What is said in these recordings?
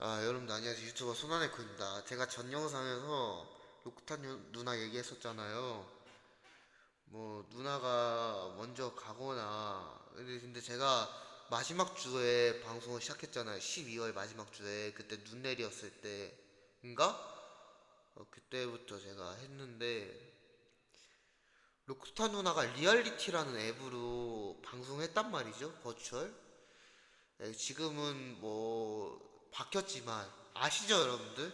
아 여러분들 안녕하세요 유튜버 손안의코입니다. 제가 전 영상에서 유- 누나 얘기했었잖아요. 뭐 누나가 먼저 가거나. 근데, 제가 마지막 주에 방송을 시작했잖아요. 12월 마지막 주에. 그때 눈 내리었을 때인가? 어, 그때부터 제가 했는데 로쿠탄 누나가 리얼리티라는 앱으로 방송했단 말이죠. 버추얼. 네, 지금은 뭐 바뀌었지만 아시죠 여러분들?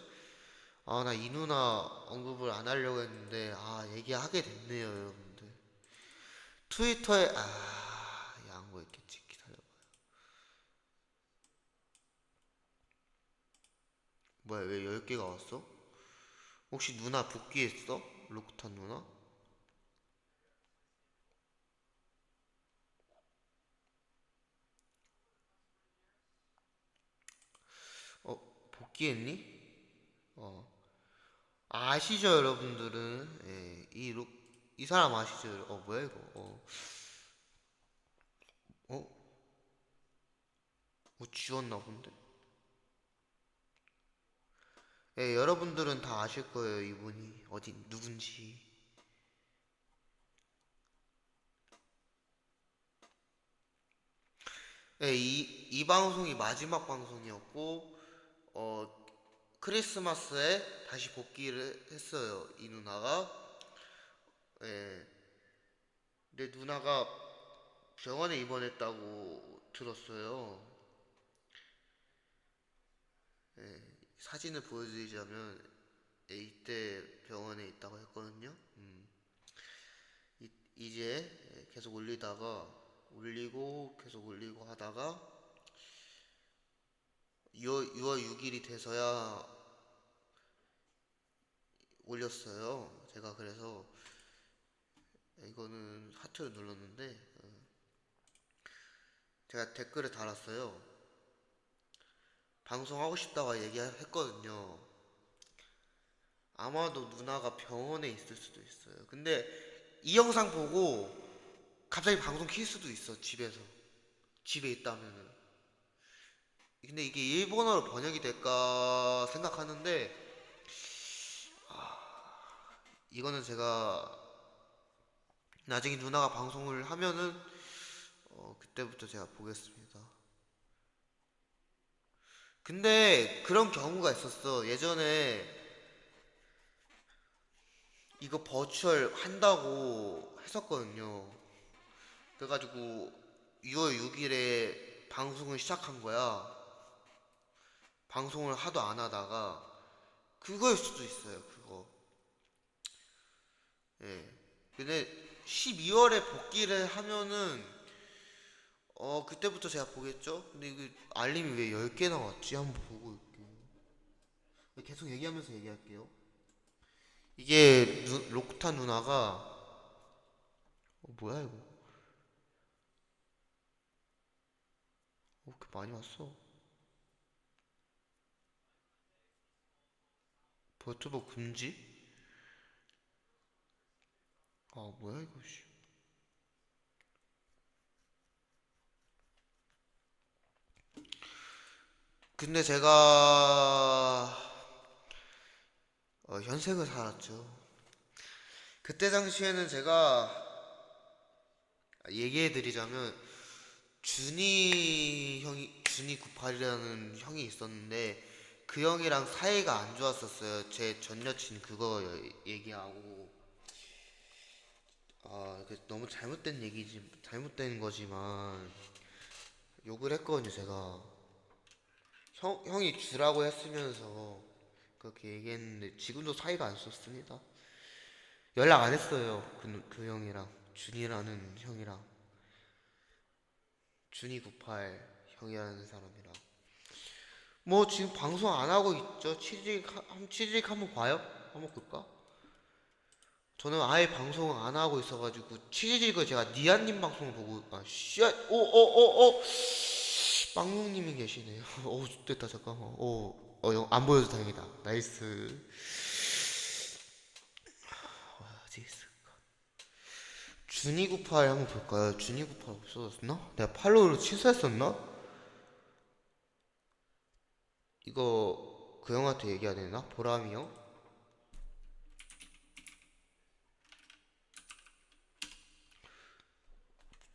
아 나 이 누나 언급을 안 하려고 했는데 아 얘기하게 됐네요 여러분들 트위터에 아 양보 있겠지 기다려봐요 뭐야 왜 10개가 왔어? 혹시 누나 복귀했어? 로쿠탄 누나? 어 복귀했니? 어. 아시죠 여러분들은? 예, 이, 로, 이 사람 아시죠? 어 뭐야 이거? 어, 어? 뭐 지웠나 본데? 예, 여러분들은 다 아실 거예요 이분이. 어디 누군지. 예, 이, 이 방송이 마지막 방송이었고 어 크리스마스에 다시 복귀를 했어요 이 누나가 예. 근데 누나가 병원에 입원했다고 들었어요 예. 사진을 보여드리자면 예, 이때 병원에 있다고 했거든요 음. 이, 이제 계속 올리다가 올리고 계속 올리고 하다가 6월, 6월 6일이 돼서야 올렸어요. 제가 그래서 이거는 하트를 눌렀는데 어, 제가 댓글을 달았어요. 방송하고 싶다고 얘기했거든요. 아마도 누나가 병원에 있을 수도 있어요. 근데 이 영상 보고 갑자기 방송 킬 수도 있어 집에서 집에 있다면은 근데 이게 일본어로 번역이 될까 생각하는데 아, 이거는 제가 나중에 누나가 방송을 하면은 어, 그때부터 제가 보겠습니다. 근데 그런 경우가 있었어. 예전에 이거 버추얼 한다고 했었거든요. 그래가지고 6월 6일에 방송을 시작한 거야. 방송을 하도 안 하다가 그거일 수도 있어요. 그거. 예. 근데 12월에 복귀를 하면은 어 그때부터 제가 보겠죠. 근데 이거 알림이 왜 10개 나왔지? 한번 보고 올게요. 계속 얘기하면서 얘기할게요. 이게 누, 록타 누나가 어, 뭐야 이거? 어, 이렇게 많이 왔어. 버튜버 금지? 아 뭐야 이거 씨. 근데 제가 어, 현생을 살았죠. 그때 당시에는 제가 얘기해 드리자면 준이 형이 준이 98이라는 형이 있었는데 그 형이랑 사이가 안 좋았었어요. 제 전 여친 그거 여- 얘기하고. 아그 너무 잘못된 얘기지 잘못된 거지만 욕을 했거든요 제가. 형 형이 주라고 했으면서 그렇게 얘기했는데 지금도 사이가 안 좋습니다. 연락 안 했어요 그, 그 형이랑. 준이라는 형이랑. 준이 98 형이라는 사람이랑 뭐 지금 방송 안 하고 있죠. 하- 한 치즈릭 한번 봐요. 한번 볼까? 저는 아예 방송을 안 하고 있어가지고 치즈릭을 제가 니아님 방송을 보고 아 쉣! 오오오오 빵용님이 계시네요. 오 됐다 잠깐만. 오어안 보여도 다행이다. 나이스. 어디 있을까? 준이 98 한번 볼까요? 준이 98 없어졌나? 내가 팔로우를 취소했었나? 이거 그 형한테 얘기해야 되나? 보람이 형?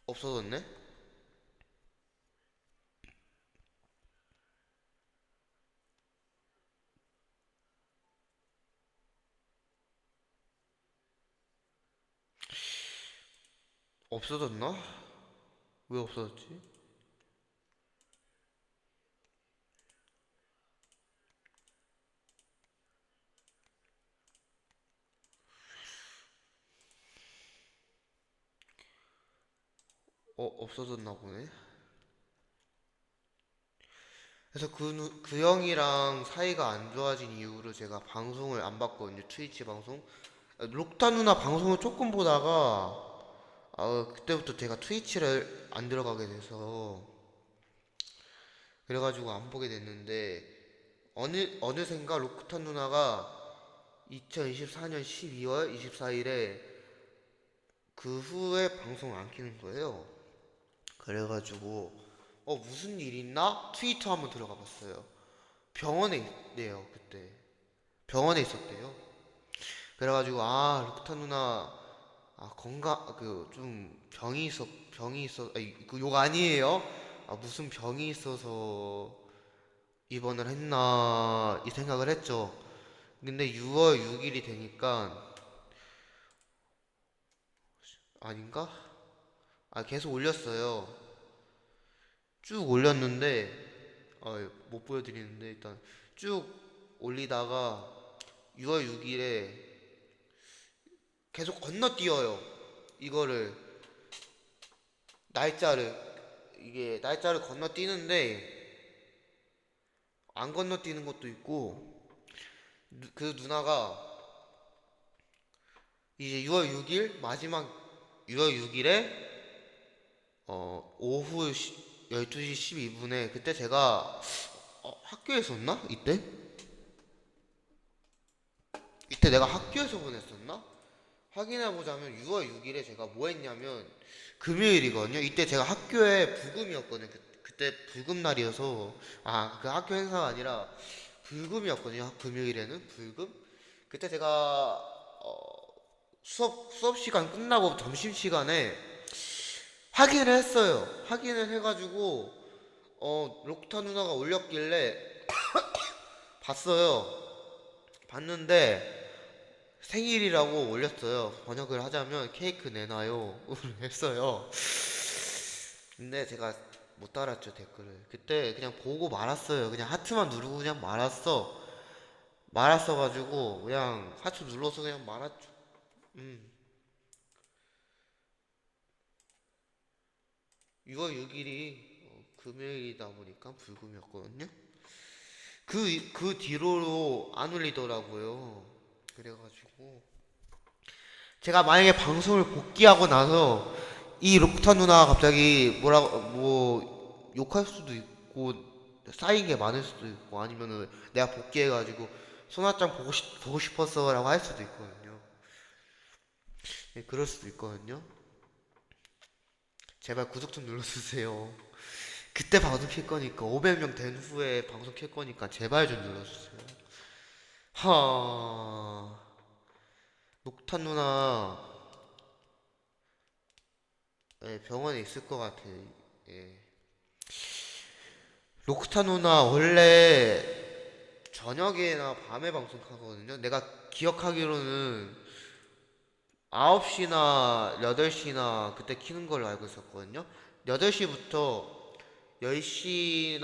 없어졌네? 없어졌나? 왜 없어졌지? 어, 없어졌나 보네. 그래서 그, 누- 그 형이랑 사이가 안 좋아진 이후로 제가 방송을 안 봤거든요. 트위치 방송. 아, 록타 누나 방송을 조금 보다가, 아, 그때부터 제가 트위치를 안 들어가게 돼서, 그래가지고 안 보게 됐는데, 어느, 어느샌가 록타 누나가 2024년 12월 24일에 그 후에 방송을 안 키는 거예요. 그래가지고 어 무슨 일 있나 트위터 한번 들어가 봤어요. 병원에 있대요 그때 병원에 있었대요. 그래가지고 아 록타 누나 아 건강 그 좀 병이 있어 병이 있어 아니 그욕 아니에요. 아 무슨 병이 있어서 입원을 했나 이 생각을 했죠. 근데 6월 6일이 되니까 아닌가? 아 계속 올렸어요. 쭉 올렸는데 아, 못 보여드리는데 일단 쭉 올리다가 6월 6일에 계속 건너뛰어요. 이거를 날짜를 이게 날짜를 건너뛰는데 안 건너뛰는 것도 있고 누- 그 누나가 이제 6월 6일 마지막 6월 6일에 어 오후 시- 12시 12분에 그때 제가 어, 학교에 있었나? 이때? 이때 내가 학교에서 보냈었나? 확인해 보자면 6월 6일에 제가 뭐 했냐면 금요일이거든요. 이때 제가 학교에 불금이었거든요. 그, 그때 불금 날이어서 아 그 학교 행사가 아니라 불금이었거든요. 금요일에는 불금. 그때 제가 어, 수업 수업 시간 끝나고 점심 시간에 확인을 했어요. 확인을 해가지고 어 록타 누나가 올렸길래 봤어요. 봤는데 생일이라고 올렸어요. 번역을 하자면 케이크 내놔요. 했어요. 근데 제가 못 달았죠 댓글을. 그때 그냥 보고 말았어요. 그냥 하트만 누르고 그냥 말았어. 말았어가지고 그냥 하트 눌러서 그냥 말았죠. 음. 6월 6일이 어, 금요일이다 보니까 불금이었거든요. 그, 그 뒤로 안 올리더라고요. 그래가지고. 제가 만약에 방송을 복귀하고 나서 이 록타 누나가 갑자기 뭐라, 뭐, 욕할 수도 있고, 쌓인 게 많을 수도 있고, 아니면은 내가 복귀해가지고, 소나짱 보고 싶, 보고 싶었어 라고 할 수도 있거든요. 네, 그럴 수도 있거든요. 제발 구독 좀 눌러주세요. 그때 방송 킬 거니까 500명 된 후에 방송 킬 거니까 제발 좀 눌러주세요. 하 녹탄 누나 예, 병원에 있을 것 같아. 예. 록타 누나 원래 저녁에나 밤에 방송하거든요. 내가 기억하기로는 9시나 8시나 그때 키는 걸로 알고 있었거든요. 8시부터 10시나,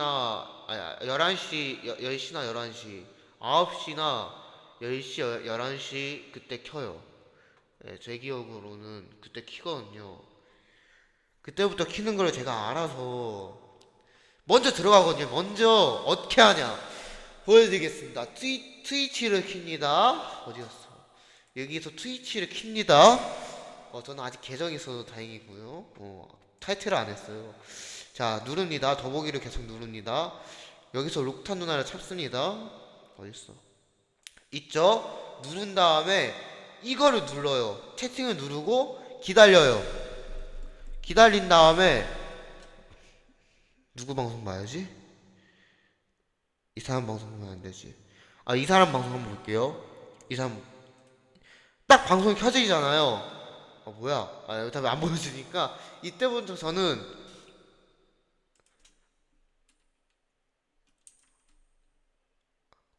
아니, 11시, 10시나 11시, 9시나 10시, 11시 그때 켜요. 예, 제 기억으로는 그때 키거든요. 그때부터 키는 걸 제가 알아서 먼저 들어가거든요. 먼저 어떻게 하냐. 보여드리겠습니다. 트위, 트위치를 킵니다. 어디였어? 여기서 트위치를 킵니다. 어, 저는 아직 계정이 있어서 다행이고요. 어, 타이틀을 안 했어요. 자, 누릅니다. 더보기를 계속 누릅니다. 여기서 록타 누나를 찾습니다. 어딨어? 있죠? 누른 다음에 이거를 눌러요. 채팅을 누르고 기다려요. 기다린 다음에 누구 방송 봐야지? 이 사람 방송 보면 안 되지. 아, 이 사람 방송 한번 볼게요. 이 사람 딱 방송이 켜지잖아요. 어, 뭐야? 아, 여기 안 보여주니까 이때부터 저는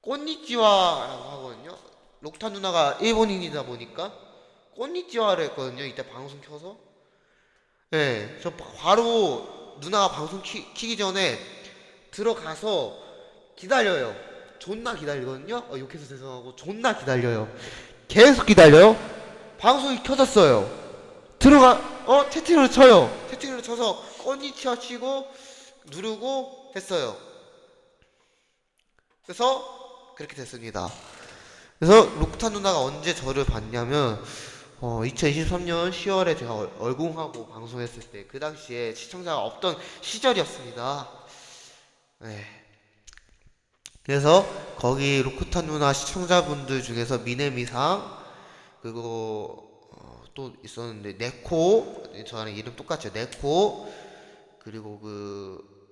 꽃니찌와라고 하거든요. 록타 누나가 일본인이다 보니까 꽃니찌와를 했거든요. 이때 방송 켜서. 네, 저 바- 바로 누나가 방송 키, 키기 전에 들어가서 기다려요. 존나 기다리거든요. 어, 욕해서 죄송하고 존나 기다려요. 계속 기다려요. 방송이 켜졌어요. 들어가 어 채팅을 쳐요. 채팅을 쳐서 꽃니치와 치고 누르고 했어요. 그래서 그렇게 됐습니다. 그래서 록타 누나가 언제 저를 봤냐면 어, 2023년 10월에 제가 얼- 얼공하고 방송했을 때 그 당시에 시청자가 없던 시절이었습니다. 네. 그래서 거기 로크타 누나 시청자분들 중에서 미네미상 그리고 어, 또 있었는데 네코 저랑 이름 똑같죠 네코 그리고 그,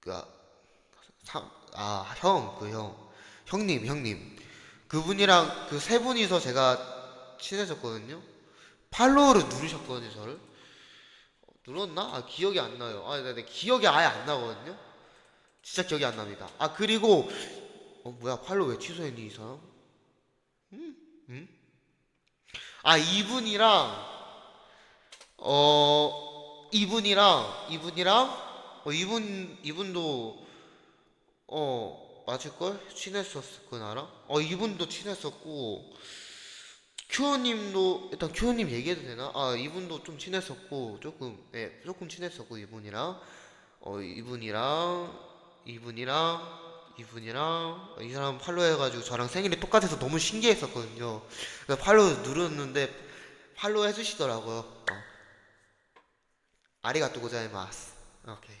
그 아, 형, 그 형. 형님, 형님. 그분이랑 그 세 분이서 제가 친해졌거든요. 팔로우를 누르셨거든요, 저를. 어, 눌렀나? 아, 기억이 안 나요. 아, 네, 네, 기억이 아예 안 나거든요. 진짜 기억이 안 납니다. 아, 그리고, 어, 뭐야, 팔로우 왜 취소했니, 이 사람? 음? 음? 아, 이분이랑, 어, 이분이랑, 이분이랑, 어, 이분, 이분도, 어, 맞을걸? 친했었을 거 나랑? 어, 이분도 친했었고, 큐어님도, 일단 큐어님 얘기해도 되나? 아, 이분도 좀 친했었고, 조금, 예, 조금 친했었고, 이분이랑, 어, 이분이랑, 이분이랑, 이분이랑, 이 사람 팔로우 해가지고 저랑 생일이 똑같아서 너무 신기했었거든요. 그래서 팔로우 누르는데, 팔로우 해주시더라고요. 어. 아리가또 고자이마스. 오케이.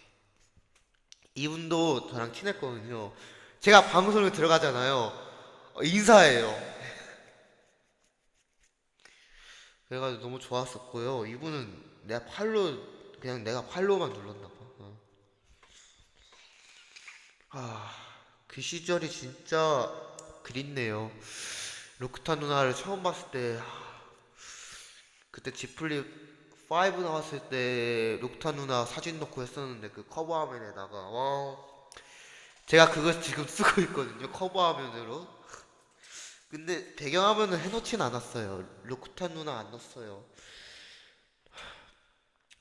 이분도 저랑 친했거든요. 제가 방송을 들어가잖아요. 어, 인사해요. 그래가지고 너무 좋았었고요. 이분은 내가 팔로 그냥 내가 팔로만 눌렀나 봐. 어. 아, 그 시절이 진짜 그립네요. 로크타 누나를 처음 봤을 때 아, 그때 지플립 5 나왔을 때 록타 누나 사진 넣고 했었는데 그 커버 화면에다가 와 제가 그걸 지금 쓰고 있거든요 커버 화면으로 근데 배경 화면을 해놓진 않았어요 록타 누나 안 넣었어요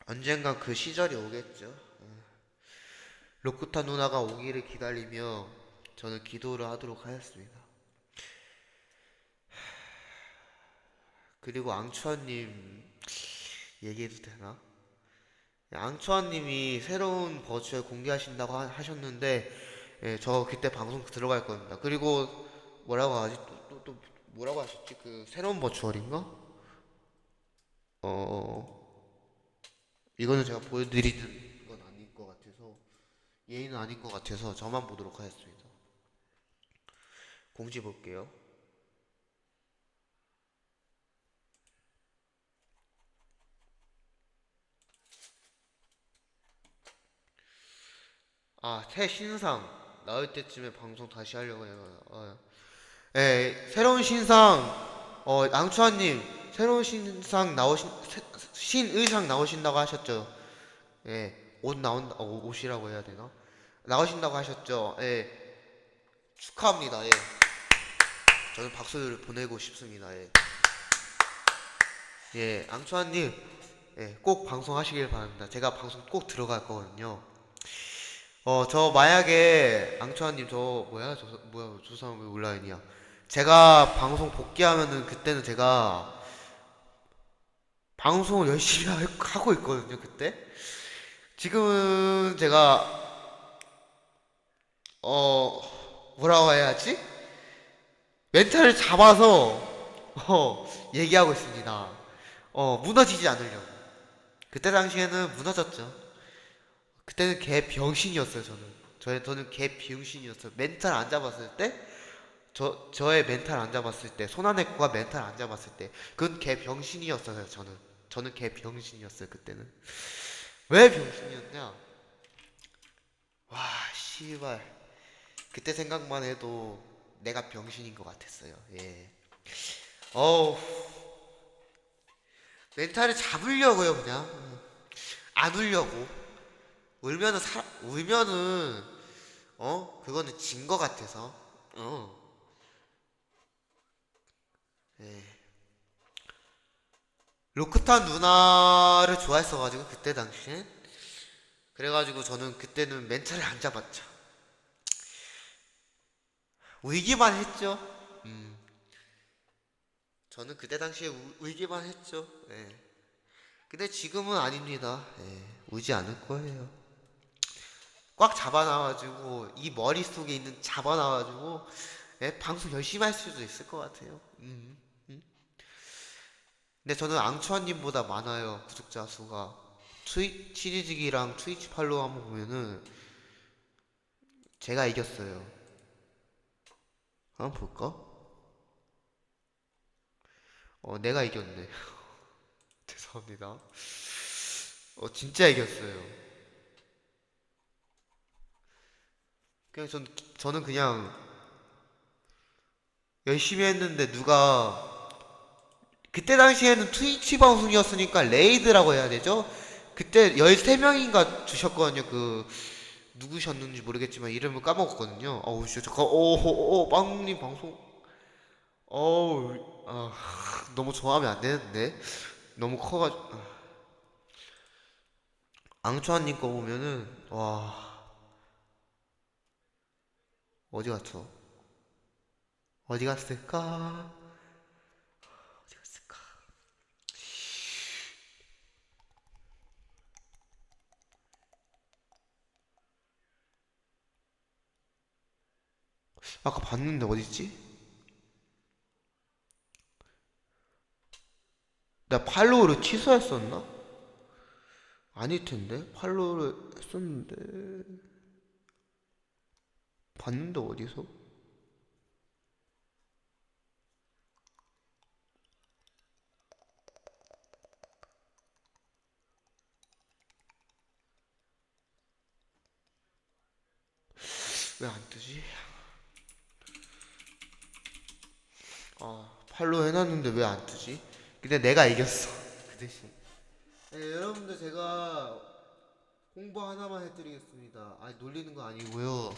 언젠가 그 시절이 오겠죠 로쿠타 누나가 오기를 기다리며 저는 기도를 하도록 하였습니다 그리고 앙추아님 얘기해도 되나? 앙추아님이 새로운 버추얼 공개하신다고 하, 하셨는데 예, 저 그때 방송 들어갈 겁니다. 그리고 뭐라고 하지? 또, 또, 또 뭐라고 하셨지? 그 새로운 버추얼인가? 어 이거는 제가 보여드리는 예의는 아닌 것 같아서 저만 보도록 하겠습니다. 공지 볼게요. 아, 새 신상 나올 때쯤에 방송 다시 하려고 해요. 어. 예, 새로운 신상, 어, 앙추아님, 새로운 신상 나오신, 새- 신의상 나오신다고 하셨죠? 예, 옷 나온다, 어, 옷이라고 해야 되나? 나오신다고 하셨죠? 예, 축하합니다. 예. 저는 박수를 보내고 싶습니다. 예. 예, 앙추아님, 예, 꼭 방송하시길 바랍니다. 제가 방송 꼭 들어갈 거거든요. 어, 저 만약에 앙초아님 저 뭐야 저 뭐야 저 사람 왜 온라인이야? 제가 방송 복귀하면은 그때는 제가 방송을 열심히 할- 하고 있거든요 그때. 지금은 제가 어 뭐라고 해야지? 멘탈을 잡아서 어 얘기하고 있습니다. 어 무너지지 않으려고. 그때 당시에는 무너졌죠. 그때는 개 병신이었어요 저는 저의 저는 개 병신이었어요 멘탈 안 잡았을 때 저 저의 멘탈 안 잡았을 때 손안의코가 멘탈 안 잡았을 때 그건 개 병신이었어요 저는 저는 개 병신이었어요 그때는 왜 병신이었냐 와 씨발 그때 생각만 해도 내가 병신인 것 같았어요. 예. 어우 멘탈을 잡으려고요 그냥 안 울려고 울면은 사 울면은 어 그거는 진 것 같아서 어. 예. 로크탄 누나를 좋아했어가지고 그때 당시엔 그래가지고 저는 그때는 멘탈을 안 잡았죠. 울기만 했죠. 음. 저는 그때 당시에 우, 울기만 했죠. 예. 근데 지금은 아닙니다. 예. 울지 않을 거예요. 꽉 잡아놔가지고 이 머릿속에 있는 잡아놔가지고 예, 방송 열심히 할 수도 있을 것 같아요. 음, 음. 근데 저는 앙추아님보다 많아요 구독자 수가 트위 치즈직이랑 트위치 팔로우 한번 보면은 제가 이겼어요. 한번 볼까? 어 내가 이겼네. 죄송합니다. 어 진짜 이겼어요. 그냥 전 저는 그냥 열심히 했는데 누가 그때 당시에는 트위치 방송이었으니까 레이드라고 해야 되죠? 그때 13명인가 주셨거든요. 그 누구셨는지 모르겠지만 이름을 까먹었거든요. 어우 진짜 잠깐 오오 빵님 방송 어우 아, 너무 좋아하면 안 되는데 너무 커가지고 아. 앙초아님 거 보면은 와 어디 갔어? 어디 갔을까? 어디 갔을까? 아까 봤는데 어딨지? 나 팔로우를 취소했었나? 아닐 텐데 팔로우를 했었는데 봤는데 어디서? 왜 안 뜨지? 아 팔로우 해놨는데 왜 안 뜨지? 근데 내가 이겼어. 그 대신. 네, 여러분들 제가 홍보 하나만 해드리겠습니다. 아 놀리는 거 아니고요.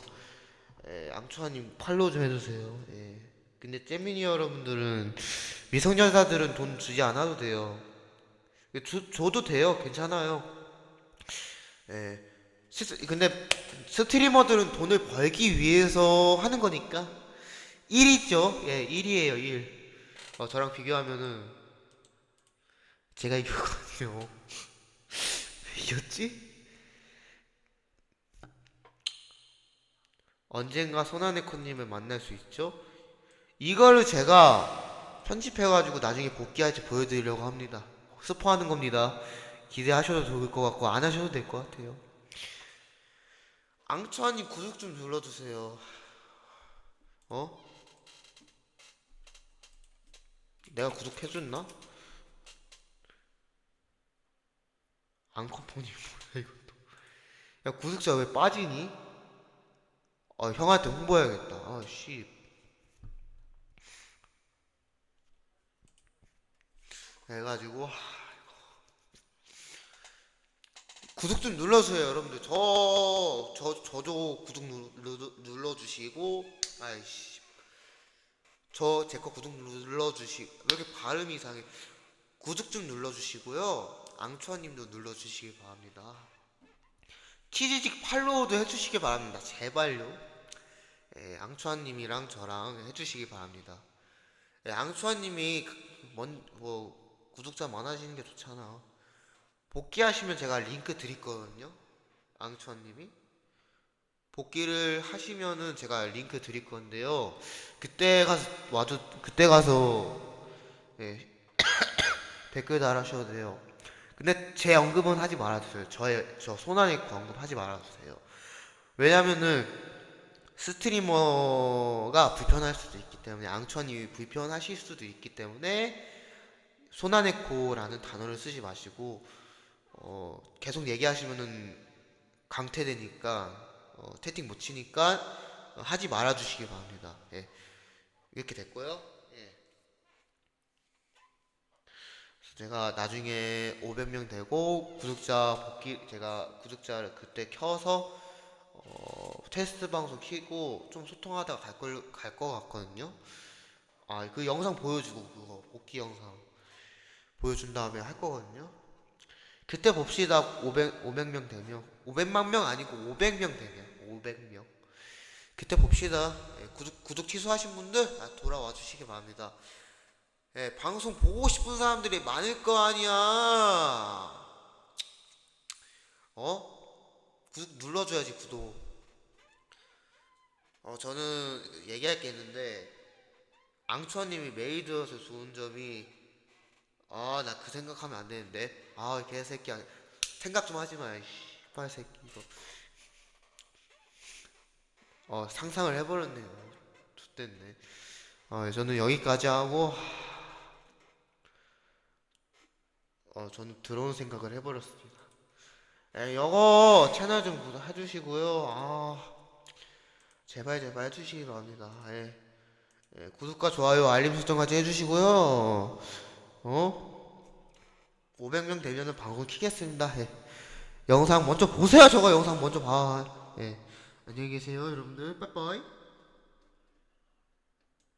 예, 앙초아님 팔로우 좀 해주세요. 예. 근데 잼미니 여러분들은 미성년자들은 돈 주지 않아도 돼요. 주, 줘도 돼요. 괜찮아요. 예. 스- 근데 스트리머들은 돈을 벌기 위해서 하는 거니까 1이죠 예 1이에요 1 어, 저랑 비교하면은 제가 이겼거든요 왜 이겼지? 언젠가 소나네코님을 만날 수 있죠? 이거를 제가 편집해가지고 나중에 복귀할 때 보여드리려고 합니다. 스포하는 겁니다. 기대하셔도 좋을 것 같고 안 하셔도 될 것 같아요. 앙초아님 구독 좀 눌러주세요. 어? 내가 구독해줬나? 앙코폰이 뭐야 이것도. 야 구독자 왜 빠지니? 어, 형한테 홍보해야겠다. 아, 씨. 해가지고, 하, 구독 좀 눌러주세요, 여러분들. 저, 저, 저도 구독 누, 누, 눌러주시고, 아이씨. 저, 제 거 구독 눌러주시, 왜 이렇게 발음이 이상해. 구독 좀 눌러주시고요. 앙초아님도 눌러주시기 바랍니다. 치즈직 팔로우도 해주시기 바랍니다. 제발요. 예, 앙초아님이랑 저랑 해주시기 바랍니다. 예, 앙초아님이 뭐 구독자 많아지는 게 좋잖아. 복귀하시면 제가 링크 드릴 거거든요. 앙초아님이 복귀를 하시면은 제가 링크 드릴 건데요. 그때 가서 와도 그때 가서 예, 댓글 달아주셔도 돼요. 근데 제 언급은 하지 말아주세요. 저의 저 소나니 거 언급 하지 말아주세요. 왜냐면은 스트리머가 불편할 수도 있기 때문에 앙천이 불편하실 수도 있기 때문에 소나네코라는 단어를 쓰지 마시고 어, 계속 얘기하시면은 강퇴되니까 어, 채팅 못 치니까 하지 말아 주시기 바랍니다. 예. 이렇게 됐고요. 예. 제가 나중에 500명 되고 구독자 복귀 제가 구독자를 그때 켜서 어, 테스트 방송 키고 좀 소통하다가 갈 걸 갈 것 같거든요. 아 그 영상 보여주고 그거 복귀 영상 보여준 다음에 할 거거든요. 그때 봅시다. 500 500명 되면 500만 명 아니고 500명 되면 500명. 그때 봅시다. 예, 구독 구독 취소하신 분들 아, 돌아와 주시기 바랍니다. 예, 방송 보고 싶은 사람들이 많을 거 아니야. 어? 구독 눌러줘야지 구독. 어 저는 얘기할 게 있는데 앙초님이 메이드여서 좋은 점이 아 나 그 생각하면 안 되는데. 아 개새끼 야. 생각 좀 하지 마 씨발 새끼 이거. 어 상상을 해버렸네요. 좋댔네. 어 저는 여기까지 하고 어 저는 들어온 생각을 해버렸습니다. 에 이거 채널 좀 구독 해주시고요. 아 제발 제발 해주시기 바랍니다. 예. 예, 구독과 좋아요 알림 설정까지 해주시고요 어? 500명 되면은 방송 키겠습니다. 예. 영상 먼저 보세요. 저거 영상 먼저 봐. 예. 안녕히 계세요, 여러분들. 빠빠이.